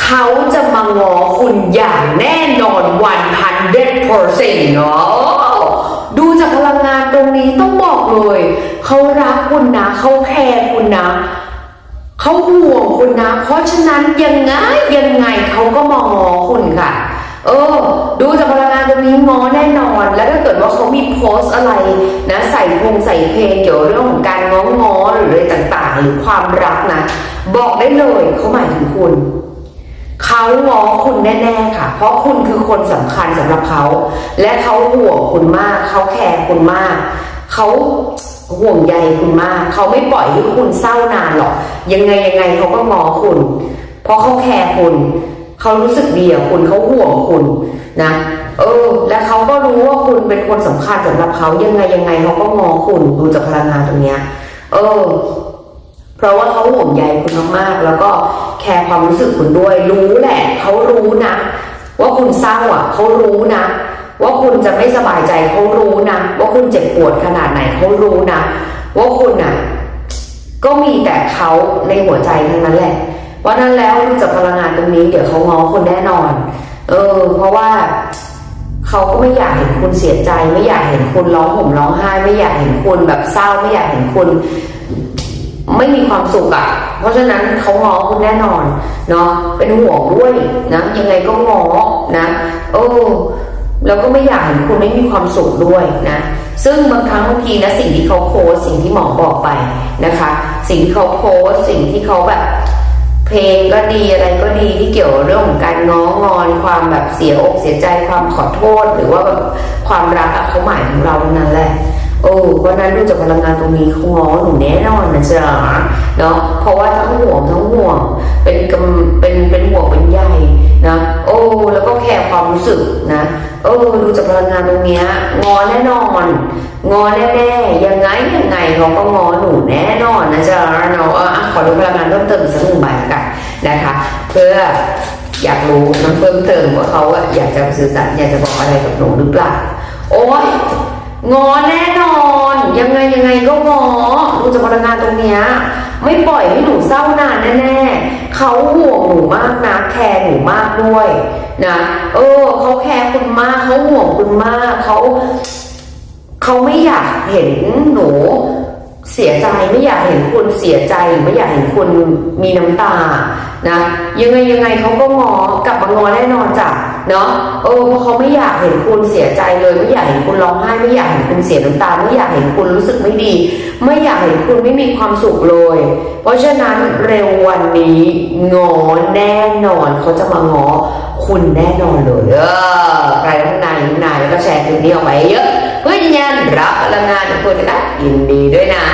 เขาจะมางอคุณอย่างแน่นอนวันพันเด็ดเปอร์เซ็นต์เนาะดูจากพลังงานตรงนี้ต้องบอกเลย เขารักคุณนะ เขาแคร์คุณนะ เขาห่วงคุณนะ เพราะฉะนั้นยังไงยังไงเขาก็มางอคุณค่ะ เออ ดูจากพลังงานตรงนี้งอแน่นอน แล้วถ้าเกิดว่าเขามีโพสอะไรนะ ใส่พงใส่เพลงเกี่ยวเรื่องของการง้องอหรืออะไรต่างๆ หรือความรักนะ บอกได้เลยเขาหมายถึงคุณ เขาง้อคุณแน่ๆค่ะ เพราะคุณคือคนสำคัญสำหรับเขา และเขาห่วงคุณมาก เขาแคร์คุณมาก เขาห่วงใยคุณมาก เขาไม่ปล่อยให้คุณเศร้านานหรอก ยังไงยังไงเขาก็ง้อคุณ เพราะเขาแคร์คุณ เขารู้สึกดีกับคุณ เขาห่วงคุณนะ เออ และเขาก็รู้ว่าคุณเป็นคนสำคัญสำหรับเขา ยังไงยังไงเขาก็ง้อคุณ ดูจากพลังงานตรงเนี้ย เออ ราะว่าเขาห่วงใยคุณมากๆ แล้วก็แคร์ความรู้สึกคุณด้วย รู้แหละเขารู้นะ ว่าคุณเศร้าอะเขารู้นะ ว่าคุณจะไม่สบายใจเขารู้นะ ว่าคุณเจ็บปวดขนาดไหนเขารู้นะ ว่าคุณอะก็มีแต่เขาในหัวใจทั้งนั้นแหละเพรานั้นแล้วดูจากพลังงานตรงนี้ เดี๋ยวเขาง้อคุณแน่นอน เออ เพราะว่าเขาก็ไม่อยากเห็นคุณเสียใจ ไม่อยากเห็นคุณร้องห่มร้องไห้ ไม่อยากเห็นคุณแบบเศร้าไม่อยากเห็นคุณ ไม่มีความสุขอะ่ะ เพราะฉะนั้นเขาง้อคุณแน่นอนเนาะเป็นห่วงด้วยนะยังไงก็ง้อนะโอ้แล้วก็ไม่อยากเห็นคุณไม่มีความสุขด้วยนะซึ่งบางครั้งบางทีนะสิ่งที่เขาโพสสิ่งที่หมอบอกไปนะคะ สิ่งที่เขาโพสสิ่งที่เขาแบบ เพลงก็ดีอะไรก็ดีที่เกี่ยวเรื่องของการง้องอน ความแบบเสียอกเสียใจความขอโทษ หรือว่าแบบความรักเขาหมายถึงเราทั้งนั้นแหละ โอ้วันนั้นดูจากพลังงานตรงนี้เขาง้อหนูแน่นอนนะจ๊ะเนาะเพราะว่าทั้งห่วงทั้งห่วงเป็นกำเป็นเป็นห่วงเป็นใยนะโอ้แล้วก็แคร์ความรู้สึกนะโอ้ดูจากพลังงานตรงเนี้ยงอแน่นอนงอแน่ๆยังไงยังไงเขาก็งอหนูแน่นอนนะจ๊ะเนาะอะขอดูพลังงานเพิ่มเติมอีกสักหนึ่งใบละกันนะคะ เพื่ออยากรู้นะเพิ่มเติมว่าเขาอะอยากจะสื่อสารอยากจะบอกอะไรกับหนูหรือเปล่าโอ้ย งอแน่นอน ยังไงยังไงก็งอดูจากพลังงานตรงเนี้ยไม่ปล่อยให้หนูเศร้านานแน่ๆเขาห่วงหนูมากนะแคร์หนูมากด้วยนะเออเขาแคร์คุณมากเขาห่วงคุณมากเขาเขาไม่อยากเห็นหนู เสียใจไม่อยากเห็นคุณเสียใจไม่อยากเห็นคุณมีน้ำตานะยังไงยังไงเขาก็งอกลับมางอแน่นอนจ้ะเนาะเออเพราะเขาไม่อยากเห็นคุณเสียใจเลย ไม่อยากเห็นคุณร้องไห้ไม่อยากเห็นคุณเสียน้ำตาไม่อยากเห็นคุณรู้สึกไม่ดี ไม่อยากเห็นคุณไม่มีความสุขเลย เพราะฉะนั้นเร็ววันนี้งอแน่นอนเขาจะมางอคุณแน่นอนเลยเออใครข้งในข้างในแล้วก็แชร์คลิปนี้ออกไปเยอะ เพื่อยืนยันรับพลังงานทุกคนนะคะยินดีด้วยนะ